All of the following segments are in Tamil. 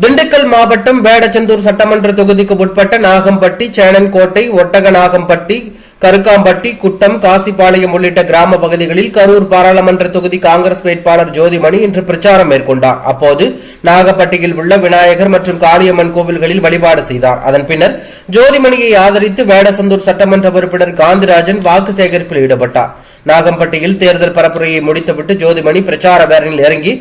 திண்டுக்கல் மாவட்டம் வேடச்சந்தூர் சட்டமன்ற தொகுதிக்கு உட்பட்ட நாகம்பட்டி சேனன்கோட்டை ஒட்டகநாகம்பட்டி கருக்காம்பட்டி குட்டம் காசிப்பாளையம் உள்ளிட்ட கிராம பகுதிகளில் கரூர் பாராளுமன்ற தொகுதி காங்கிரஸ் வேட்பாளர் ஜோதிமணி இன்று பிரச்சாரம் மேற்கொண்டார். அப்போது நாகப்பட்டியில் உள்ள விநாயகர் மற்றும் காளியம்மன் கோவில்களில் வழிபாடு செய்தார். அதன் பின்னர் ஜோதிமணியை ஆதரித்து வேடசந்தூர் சட்டமன்ற உறுப்பினர் காந்திராஜன் வாக்கு சேகரிப்பில் ஈடுபட்டார். நாகம்பட்டியில் தேர்தல் பரப்புரையை முடித்துவிட்டு ஜோதிமணி பிரச்சார வேரனில் இறங்கி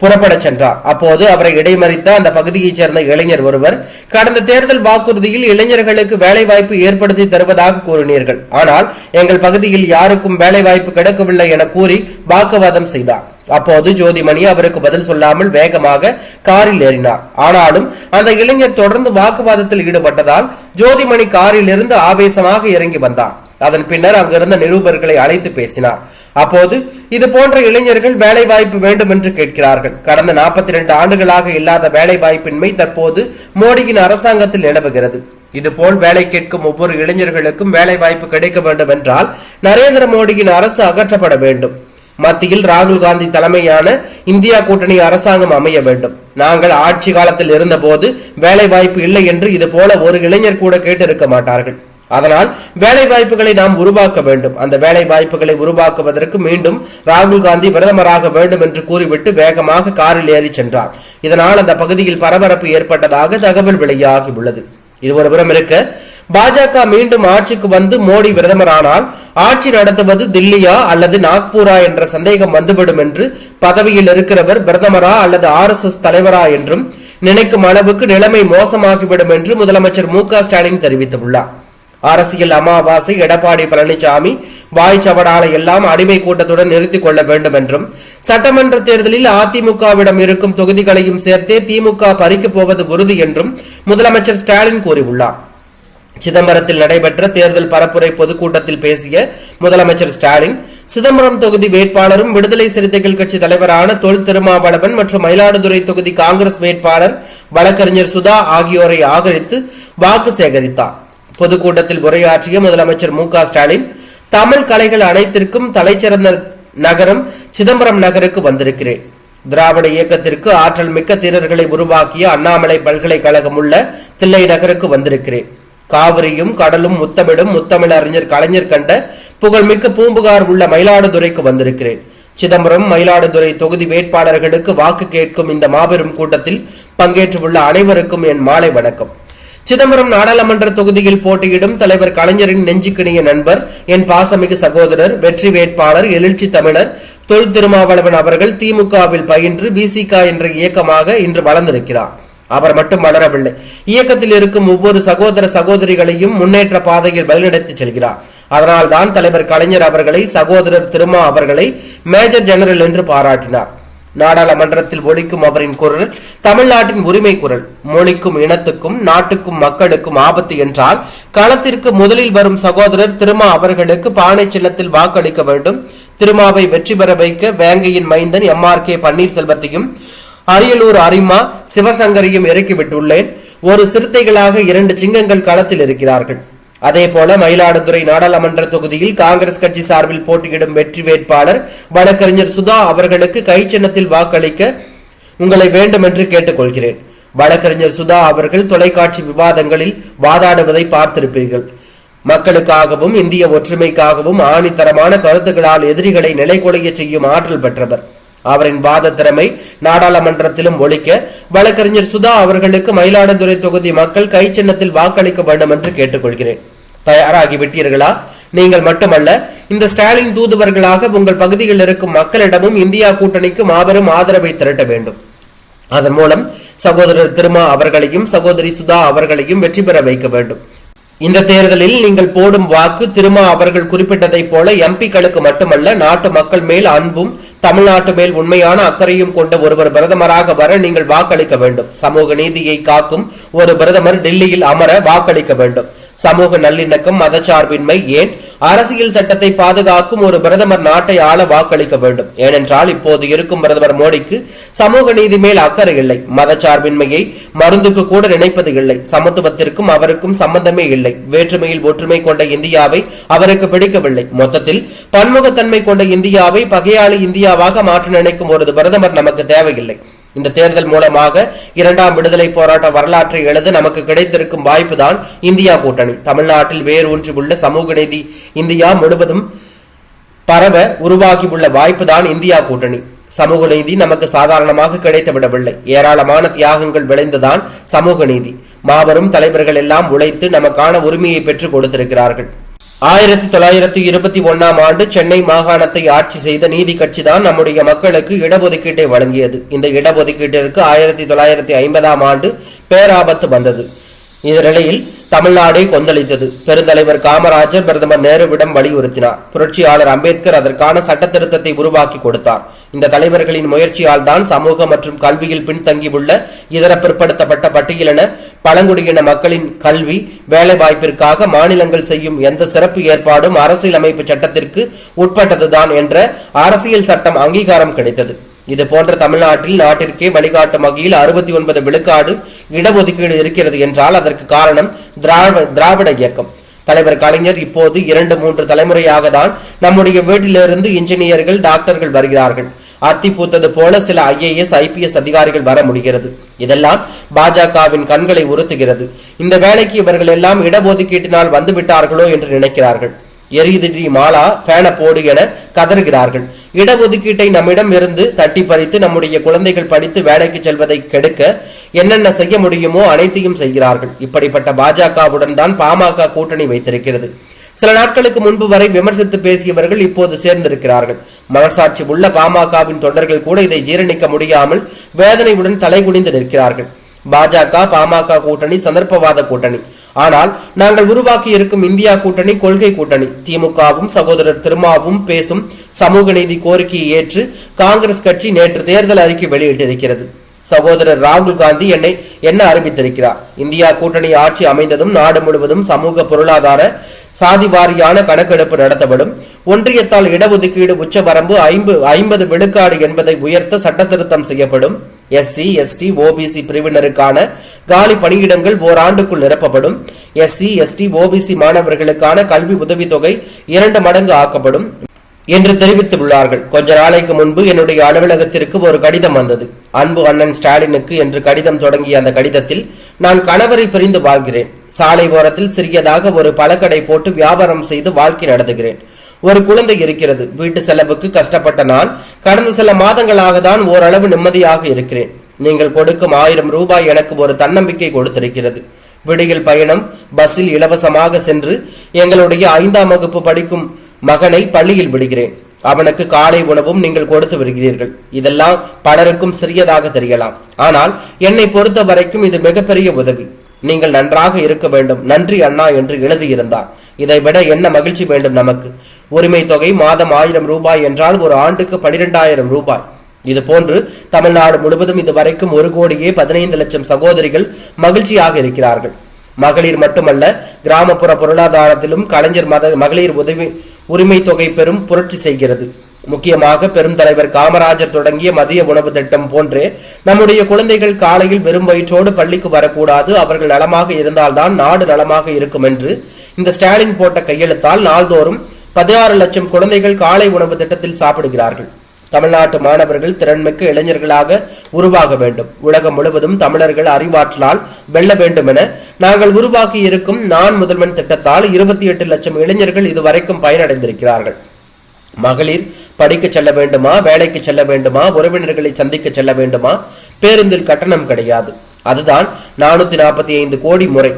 புறப்படச் சென்றார். அப்போது அவரை இடைமறித்த அந்த பகுதியைச் சேர்ந்த இளைஞர் ஒருவர் கடந்த தேர்தல் வாக்குறுதியில் இளைஞர்களுக்கு வேலைவாய்ப்பு ஏற்படுத்தி தருவதாக கூறினீர்கள். ஆனால் எங்கள் பகுதியில் யாருக்கும் வேலைவாய்ப்பு கிடைக்கவில்லை என கூறி வாக்குவாதம் செய்தார். அப்போது ஜோதிமணி அவருக்கு பதில் சொல்லாமல் வேகமாக காரில் ஏறினார். ஆனாலும் அந்த இளைஞர் தொடர்ந்து வாக்குவாதத்தில் ஈடுபட்டதால் ஜோதிமணி காரில் இருந்து ஆவேசமாக இறங்கி வந்தார். அதன் பின்னர் அங்கிருந்த நிருபர்களை அழைத்து பேசினார். அப்போது இது போன்ற இளைஞர்கள் வேலை வாய்ப்பு வேண்டும் என்று கேட்கிறார்கள். கடந்த நாற்பத்தி ரெண்டு ஆண்டுகளாக இல்லாத வேலை வாய்ப்பின்மை தற்போது மோடியின் அரசாங்கத்தில் நிலவுகிறது. இதுபோல் வேலை கேட்கும் ஒவ்வொரு இளைஞர்களுக்கும் வேலை வாய்ப்பு கிடைக்க வேண்டும் என்றால் நரேந்திர மோடியின் அரசு அகற்றப்பட வேண்டும். மத்தியில் ராகுல் காந்தி தலைமையான இந்தியா கூட்டணி அரசாங்கம் அமைய வேண்டும். நாங்கள் ஆட்சி காலத்தில் இருந்தபோது வேலை வாய்ப்பு இல்லை என்று இது போல ஒரு இளைஞர் கூட கேட்டிருக்க மாட்டார்கள். அதனால் வேலை வாய்ப்புகளை நாம் உருவாக்க வேண்டும். அந்த வேலை வாய்ப்புகளை உருவாக்குவதற்கு மீண்டும் ராகுல் காந்தி பிரதமராக வேண்டும் என்று கூறிவிட்டு வேகமாக காரில் ஏறி சென்றார். இதனால் அந்த பகுதியில் பரபரப்பு ஏற்பட்டதாக தகவல் வெளியாகி உள்ளது. இது ஒரு புறம் இருக்க பாஜக மீண்டும் ஆட்சிக்கு வந்து மோடி பிரதமரானால் ஆட்சி நடத்துவது தில்லியா அல்லது நாக்பூரா என்ற சந்தேகம் வந்துவிடும் என்று பதவியில் இருக்கிறவர் பிரதமரா அல்லது ஆர் தலைவரா என்றும் நினைக்கும் அளவுக்கு நிலைமை மோசமாகிவிடும் என்று முதலமைச்சர் மு க ஸ்டாலின் தெரிவித்துள்ளார். அரசியல் அமாவாசை எடப்பாடி பழனிசாமி வாய் சவடாலை எல்லாம் அடிமை கூட்டத்துடன் நிறுத்திக் கொள்ள வேண்டும் என்றும் சட்டமன்ற தேர்தலில் அதிமுகவிடம் இருக்கும் தொகுதிகளையும் சேர்த்தே திமுக பறிக்கப் போவது உறுதி என்றும் முதலமைச்சர் ஸ்டாலின் கூறியுள்ளார். சிதம்பரத்தில் நடைபெற்ற தேர்தல் பரப்புரை பொதுக்கூட்டத்தில் பேசிய முதலமைச்சர் ஸ்டாலின் சிதம்பரம் தொகுதி வேட்பாளரும் விடுதலை சிறுத்தைகள் கட்சி தலைவரான தொல் திருமாவளவன் மற்றும் மயிலாடுதுறை தொகுதி காங்கிரஸ் வேட்பாளர் வழக்கறிஞர் சுதா ஆகியோரை ஆதரித்து வாக்கு சேகரித்தார். பொதுக்கூட்டத்தில் உரையாற்றிய முதலமைச்சர் மு க ஸ்டாலின் தமிழ் கலைகள் அனைத்திற்கும் தலைச்சிறந்த நகரம் சிதம்பரம் நகருக்கு வந்திருக்கிறேன். திராவிட இயக்கத்திற்கு ஆற்றல் மிக்க தீரர்களை உருவாக்கிய அண்ணாமலை பல்கலைக்கழகம் உள்ள தில்லை நகருக்கு வந்திருக்கிறேன். காவிரியும் கடலும் முத்தமிடும் முத்தமிழ் அறிஞர் கலைஞர் கண்ட புகழ்மிக்க பூம்புகார் உள்ள மயிலாடுதுறைக்கு வந்திருக்கிறேன். சிதம்பரம் மயிலாடுதுறை தொகுதி வேட்பாளர்களுக்கு வாக்கு கேட்கும் இந்த மாபெரும் கூட்டத்தில் பங்கேற்றுள்ள அனைவருக்கும் என் மாலை வணக்கம். சிதம்பரம் நாடாளுமன்ற தொகுதியில் போட்டியிடும் தலைவர் கலைஞரின் நெஞ்சுக்கிணிய நண்பர் என் பாசமிகு சகோதரர் வெற்றி வேட்பாளர் எழுச்சி தமிழர் தொல் திருமாவளவன் அவர்கள் திமுகவில் பயின்று விசிகா என்ற இயக்கமாக இன்று வளர்ந்திருக்கிறார். அவர் மட்டும் வளரவில்லை. இயக்கத்தில் இருக்கும் ஒவ்வொரு சகோதர சகோதரிகளையும் முன்னேற்ற பாதையில் வழிநடத்தி செல்கிறார். அதனால் தான் தலைவர் கலைஞர் அவர்களை சகோதரர் திருமா அவர்களை மேஜர் ஜெனரல் என்று பாராட்டினார். நாடாளுமன்றத்தில் ஒழிக்கும் அவரின் குரல் தமிழ்நாட்டின் உரிமை குரல். மொழிக்கும் இனத்துக்கும் நாட்டுக்கும் மக்களுக்கும் ஆபத்து என்றால் களத்திற்கு முதலில் வரும் சகோதரர் திருமா அவர்களுக்கு பானை சின்னத்தில் வாக்களிக்க வேண்டும். திருமாவை வெற்றி பெற வைக்க வேங்கையின் மைந்தன் எம் ஆர் கே பன்னீர்செல்வத்தையும் அரியலூர் அரிமா சிவசங்கரையும் இறக்கிவிட்டுள்ளேன். ஒரு சிறுத்தைகளாக இரண்டு சிங்கங்கள் களத்தில் இருக்கிறார்கள். அதே போல மயிலாடுதுறை நாடாளுமன்ற தொகுதியில் காங்கிரஸ் கட்சி சார்பில் போட்டியிடும் வெற்றி வேட்பாளர் வழக்கறிஞர் சுதா அவர்களுக்கு கை சின்னத்தில் வாக்களிக்க உங்களை வேண்டும் என்று கேட்டுக்கொள்கிறேன். வழக்கறிஞர் சுதா அவர்கள் தொலைக்காட்சி விவாதங்களில் வாதாடுவதை பார்த்திருப்பீர்கள். மக்களுக்காகவும் இந்திய ஒற்றுமைக்காகவும் ஆணித்தரமான கருத்துக்களால் எதிரிகளை நிலைகொலைய செய்யும் ஆற்றல் பெற்றவர். அவரின் வாத திறமை நாடாளுமன்றத்திலும் ஒழிக்க வழக்கறிஞர் சுதா அவர்களுக்கு மயிலாடுதுறை தொகுதி மக்கள் கை சின்னத்தில் வாக்களிக்க வேண்டும் என்று கேட்டுக்கொள்கிறேன். தயாராகி விட்டீர்களா? நீங்கள் மட்டுமல்ல இந்த ஸ்டாலின் தூதுவர்களாக உங்கள் பகுதியில் இருக்கும் மக்களிடமும் இந்தியா கூட்டணிக்கு மாபெரும் ஆதரவை திரட்ட வேண்டும். அதன் மூலம் சகோதரர் திருமா அவர்களையும் சகோதரி சுதா அவர்களையும் வெற்றி பெற வைக்க வேண்டும். இந்த தேர்தலில் நீங்கள் போடும் வாக்கு திருமா அவர்கள் குறிப்பிட்டதைப் போல எம்பிக்களுக்கு மட்டுமல்ல நாட்டு மக்கள் மேல் அன்பும் தமிழ்நாட்டு மேல் உண்மையான அக்கறையும் கொண்ட ஒருவர் பிரதமராக வர நீங்கள் வாக்களிக்க வேண்டும். சமூக நீதியை காக்கும் ஒரு பிரதமர் டெல்லியில் அமர வாக்களிக்க வேண்டும். சமூக நல்லிணக்கம் மதச்சார்பின்மை ஏன் அரசியல் சட்டத்தை பாதுகாக்கும் ஒரு பிரதமர் நாட்டை ஆள வாக்களிக்க வேண்டும். ஏனென்றால் இப்போது இருக்கும் பிரதமர் மோடிக்கு சமூக நீதி மேல் அக்கறை இல்லை. மதச்சார்பின்மையை மருந்துக்கு கூட நினைப்பது இல்லை. சமத்துவத்திற்கும் அவருக்கும் சம்பந்தமே இல்லை. வேற்றுமையில் ஒற்றுமை கொண்ட இந்தியாவை அவருக்கு பிடிக்கவில்லை. மொத்தத்தில் பன்முகத்தன்மை கொண்ட இந்தியாவை பகையாளி இந்தியாவாக மாற்ற நினைக்கும் ஒரு பிரதமர் நமக்கு தேவையில்லை. இந்த தேர்தல் மூலமாக இரண்டாம் விடுதலை போராட்ட வரலாற்றை எழுத நமக்கு கிடைத்திருக்கும் வாய்ப்புதான் இந்தியா கூட்டணி. தமிழ்நாட்டில் வேரூன்றி உள்ள சமூக நீதி இந்தியா முழுவதும் பரவ உருவாகியுள்ள வாய்ப்புதான் இந்தியா கூட்டணி. சமூக நீதி நமக்கு சாதாரணமாக கிடைத்து விடவில்லை ஏராளமான தியாகங்கள் விளைந்துதான் சமூக நீதி. மாபெரும் தலைவர்கள் எல்லாம் உழைத்து நமக்கான உரிமையை பெற்றுக் கொடுத்திருக்கிறார்கள். ஆயிரத்தி தொள்ளாயிரத்தி இருபத்தி ஒன்னாம் ஆண்டு சென்னை மாகாணத்தை ஆட்சி செய்த நீதி கட்சி தான் நம்முடைய மக்களுக்கு இடஒதுக்கீட்டை வழங்கியது. இந்த இடஒதுக்கீட்டிற்கு ஆயிரத்தி தொள்ளாயிரத்தி ஐம்பதாம் ஆண்டு பேராபத்து வந்தது. இந்த நிலையில் தமிழ்நாடே கொந்தளித்தது. பெருந்தலைவர் காமராஜர் பிரதமர் நேருவிடம் வலியுறுத்தினார். புரட்சியாளர் அம்பேத்கர் அதற்கான சட்ட திருத்தத்தை உருவாக்கி கொடுத்தார். இந்த தலைவர்களின் முயற்சியால் தான் சமூக மற்றும் கல்வியில் பின்தங்கியுள்ள இதர பிற்படுத்தப்பட்ட பட்டியலின பழங்குடியின மக்களின் கல்வி வேலைவாய்ப்பிற்காக மாநிலங்கள் செய்யும் எந்த சிறப்பு ஏற்பாடும் அரசியலமைப்பு சட்டத்திற்கு உட்பட்டதுதான் என்ற அரசியல் சட்டம் அங்கீகாரம் கிடைத்தது. இது போன்ற தமிழ்நாட்டில் நாட்டிற்கே வழிகாட்டும் வகையில் அறுபத்தி ஒன்பது விழுக்காடு இடஒதுக்கீடு இருக்கிறது என்றால் அதற்கு காரணம் திராவிட திராவிட இயக்கம். தலைவர் கலைஞர் இப்போது இரண்டு மூன்று தலைமுறையாக தான் நம்முடைய வீட்டிலிருந்து இன்ஜினியர்கள் டாக்டர்கள் வருகிறார்கள். அத்தி பூத்தது போல சில ஐஏஎஸ் ஐபிஎஸ் அதிகாரிகள் வர முடிகிறது. இதெல்லாம் பாஜகவின் கண்களை உறுத்துகிறது. இந்த வேலைக்கு இவர்கள் எல்லாம் இடஒதுக்கீட்டினால் வந்து விட்டார்களோ என்று நினைக்கிறார்கள். எரியுதிரி மாலா ஃபேனை போடு என கதறுகிறார்கள். இடஒதுக்கீட்டை நம்மிடம் இருந்து தட்டி பறித்து நம்முடைய குழந்தைகள் படித்து வேலைக்கு செல்வதை கெடுக்க என்னென்ன செய்ய முடியுமோ அனைத்தையும் செய்கிறார்கள். இப்படிப்பட்ட பாஜகவுடன் தான் பாமக கூட்டணி வைத்திருக்கிறது. சில நாட்களுக்கு முன்பு வரை விமர்சித்து பேசியவர்கள் இப்போது சேர்ந்திருக்கிறார்கள். மனசாட்சி உள்ள பாமகவின் தொண்டர்கள் கூட இதை ஜீரணிக்க முடியாமல் வேதனையுடன் தலைகுனிந்து நிற்கிறார்கள். பாஜக பாமக கூட்டணி சந்தர்ப்பவாத கூட்டணி. ஆனால் நாங்கள் உருவாக்கி இருக்கும் இந்தியா கூட்டணி கொள்கை கூட்டணி. திமுகவும் சகோதரர் திருமாவும் பேசும் சமூக நீதி கோரிக்கையை ஏற்று காங்கிரஸ் கட்சி நேற்று தேர்தல் அறிக்கை வெளியிட்டிருக்கிறது. சகோதரர் ராகுல் காந்தி என்னை என்ன அறிவித்திருக்கிறார்? இந்தியா கூட்டணி ஆட்சி அமைந்ததும் நாடு முழுவதும் சமூக பொருளாதார சாதி வாரியான கணக்கெடுப்பு நடத்தப்படும். ஒன்றியத்தால் இடஒதுக்கீடு உச்சவரம்பு ஐம்பது ஐம்பது விழுக்காடு என்பதை உயர்த்த சட்ட திருத்தம் செய்யப்படும். எஸ்சி எஸ்டி ஓபிசி பிரிவினருக்கான காலி பணியிடங்கள் ஓராண்டுக்குள் நிரப்பப்படும். எஸ்சி எஸ்டி ஓபிசி மாணவர்களுக்கான கல்வி உதவித்தொகை இரண்டு மடங்கு ஆக்கப்படும் என்று தெரிவித்துள்ளார்கள். கொஞ்ச நாளைக்கு முன்பு என்னுடைய அலுவலகத்திற்கு ஒரு கடிதம் வந்தது. அன்பு அண்ணன் ஸ்டாலினுக்கு என்று கடிதம் தொடங்கிய அந்த கடிதத்தில் நான் கணவரை பிரிந்து வாழ்கிறேன். சாலை ஓரத்தில் சிறியதாக ஒரு பழக்கடை போட்டு வியாபாரம் செய்து வாழ்க்கை நடத்துகிறேன். ஒரு குழந்தை இருக்கிறது. வீட்டு செலவுக்கு கஷ்டப்பட்ட நான் கடந்த சில மாதங்களாக தான் ஓரளவு நிம்மதியாக இருக்கிறேன். நீங்கள் கொடுக்கும் ஆயிரம் ரூபாய் எனக்கு ஒரு தன்னம்பிக்கை கொடுத்திருக்கிறது. விடியில் பயணம் பஸ்ஸில் இலவசமாக சென்று எங்களுடைய ஐந்தாம் வகுப்பு படிக்கும் மகனை பள்ளியில் விடுகிறேன். அவனுக்கு காலை உணவும் நீங்கள் கொடுத்து வருகிறீர்கள். இதெல்லாம் பலருக்கும் சிறியதாக தெரியலாம். ஆனால் என்னை பொறுத்த வரைக்கும் இது மிகப்பெரிய உதவி. நீங்கள் நன்றாக இருக்க வேண்டும். நன்றி அண்ணா என்று எழுதியிருந்தார். இதை விட என்ன மகிழ்ச்சி வேண்டும் நமக்கு? உரிமை தொகை மாதம் ஆயிரம் ரூபாய் என்றால் ஒரு ஆண்டுக்கு பனிரெண்டாயிரம் ரூபாய். இது போன்று தமிழ்நாடு முழுவதும் இதுவரைக்கும் ஒரு கோடியே பதினைந்து லட்சம் சகோதரிகள் மகிழ்ச்சியாக இருக்கிறார்கள். மகளிர் மட்டுமல்ல கிராமப்புற பொருளாதாரத்திலும் கலைஞர் மத மகளிர் உதவி உரிமை தொகை பெரும் புரட்சி செய்கிறது. முக்கியமாக பெரும் தலைவர் காமராஜர் தொடங்கிய மதிய உணவு திட்டம் போன்றே நம்முடைய குழந்தைகள் காலையில் வெறும் வயிற்றோடு பள்ளிக்கு வரக்கூடாது அவர்கள் நலமாக இருந்தால்தான் நாடு நலமாக இருக்கும் என்று இந்த ஸ்டாலின் போட்ட கையெழுத்தால் நாள்தோறும் பதினாறு லட்சம் குழந்தைகள் காலை உணவு திட்டத்தில் சாப்பிடுகிறார்கள். தமிழ்நாட்டு மாணவர்கள் திறன்மிக்க இளைஞர்களாக உருவாக வேண்டும். உலகம் முழுவதும் தமிழர்கள் அறிவாற்றலால் வெல்ல வேண்டும் என நாங்கள் உருவாக்கி இருக்கும் நான் முதல்வன் திட்டத்தால் இருபத்தி எட்டு லட்சம் இளைஞர்கள் இதுவரைக்கும் பயனடைந்திருக்கிறார்கள். மகளிர் படிக்க செல்ல வேண்டுமா? வேலைக்கு செல்ல வேண்டுமா? உறவினர்களை சந்திக்க செல்ல வேண்டுமா? பேருந்தில் கட்டணம் கிடையாது. அதுதான் நானூத்தி நாற்பத்தி ஐந்து கோடி முறை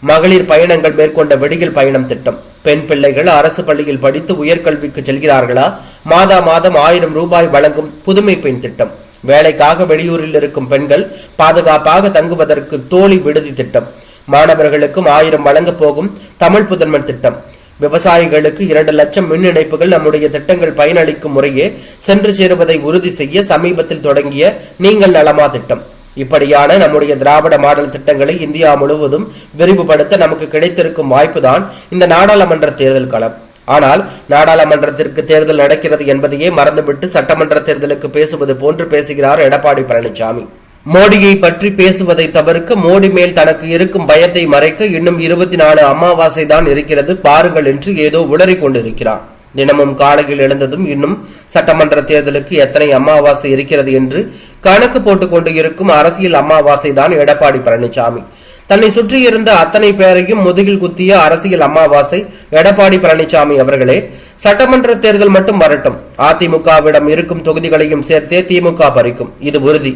மகளிர் பயணங்கள் மேற்கொண்ட வெடிகள் பயணம் திட்டம். பெண் பிள்ளைகள் அரசு பள்ளியில் படித்து உயர்கல்விக்கு செல்கிறார்களா? மாதா மாதம் ஆயிரம் ரூபாய் வழங்கும் புதுமை பெண் திட்டம். வேலைக்காக வெளியூரில் இருக்கும் பெண்கள் பாதுகாப்பாக தங்குவதற்கு தோழி விடுதி திட்டம். மாணவர்களுக்கும் ஆயிரம் வழங்க போகும் தமிழ் புதன்மன் திட்டம். விவசாயிகளுக்கு இரண்டு லட்சம் மின் இணைப்புகள் நம்முடைய திட்டங்கள் பயனளிக்கும் முறையே சென்று சேருவதை உறுதி செய்ய சமீபத்தில் தொடங்கிய நீங்கள் நலமா திட்டம். இப்படியான நம்முடைய திராவிட மாடல் திட்டங்களை இந்தியா முழுவதும் விரிவுபடுத்த நமக்கு கிடைத்திருக்கும் வாய்ப்புதான் இந்த நாடாளுமன்ற தேர்தல் களம். ஆனால் நாடாளுமன்றத்திற்கு தேர்தல் நடக்கிறது என்பதையே மறந்துவிட்டு சட்டமன்ற தேர்தலுக்கு பேசுவது போன்று பேசுகிறார் எடப்பாடி பழனிசாமி மோடியை பற்றி பேசுவதை தவிர்க்க மோடி மேல் தனக்கு இருக்கும் பயத்தை மறைக்க இன்னும் இருபத்தி நாலு அமாவாசை தான் இருக்கிறது பாருங்கள் என்று ஏதோ உளறிக் கொண்டிருக்கிறார். தினமும் காலையில் எழுந்ததும் இன்னும் சட்டமன்ற தேர்தலுக்கு எத்தனை அமாவாசை இருக்கிறது என்று கணக்கு போட்டுக் கொண்டு இருக்கும் அரசியல் அமாவாசை தான் எடப்பாடி பழனிசாமி. தன்னை சுற்றியிருந்த அத்தனை பேரையும் முதுகில் குத்திய அரசியல் அமாவாசை எடப்பாடி பழனிசாமி அவர்களே சட்டமன்ற தேர்தல் மட்டும் வரட்டும். அதிமுகவிடம் இருக்கும் தொகுதிகளையும் சேர்த்தே திமுக பறிக்கும். இது உறுதி.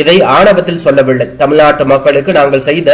இதை ஆணவத்தில் சொல்லவில்லை. தமிழ்நாட்டு மக்களுக்கு நாங்கள் செய்த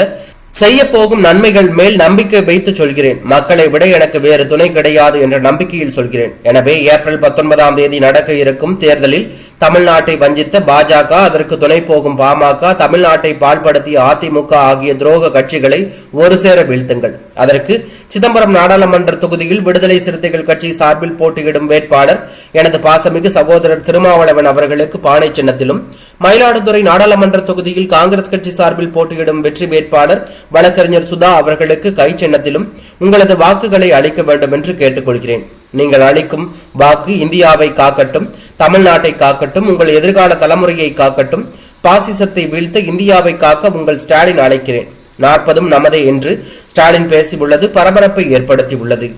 செய்ய போகும் நன்மைகள் மேல் நம்பிக்கை வைத்து சொல்கிறேன். மக்களை விட எனக்கு வேறு துணை கிடையாது என்ற நம்பிக்கையில் சொல்கிறேன். எனவே ஏப்ரல் பத்தொன்பதாம் தேதி நடக்க இருக்கும் தேர்தலில் தமிழ்நாட்டை வஞ்சித்த பாஜக அதற்கு துணை போகும் பாமக தமிழ்நாட்டை பாழ்படுத்திய அதிமுக ஆகிய துரோக கட்சிகளை ஒரு சேர வீழ்த்துங்கள். அதற்கு சிதம்பரம் நாடாளுமன்ற தொகுதியில் விடுதலை சிறுத்தைகள் கட்சி சார்பில் போட்டியிடும் வேட்பாளர் எனது பாசமிகு சகோதரர் திருமாவளவன் அவர்களுக்கு பானை சின்னத்திலும் மயிலாடுதுறை நாடாளுமன்ற தொகுதியில் காங்கிரஸ் கட்சி சார்பில் போட்டியிடும் வெற்றி வேட்பாளர் வழக்கறிஞர் சுதா அவர்களுக்கு கை சின்னத்திலும் உங்களது வாக்குகளை அளிக்க வேண்டும் என்று கேட்டுக்கொள்கிறேன். நீங்கள் அளிக்கும் வாக்கு இந்தியாவை காக்கட்டும் தமிழ்நாட்டை காக்கட்டும் உங்கள் எதிர்கால தலைமுறையை காக்கட்டும் பாசிசத்தை வீழ்த்த இந்தியாவை காக்க உங்கள் ஸ்டாலின் அழைக்கிறேன். நாற்பதும் நமதே என்று ஸ்டாலின் பேசியுள்ளது பரபரப்பை ஏற்படுத்தியுள்ளது.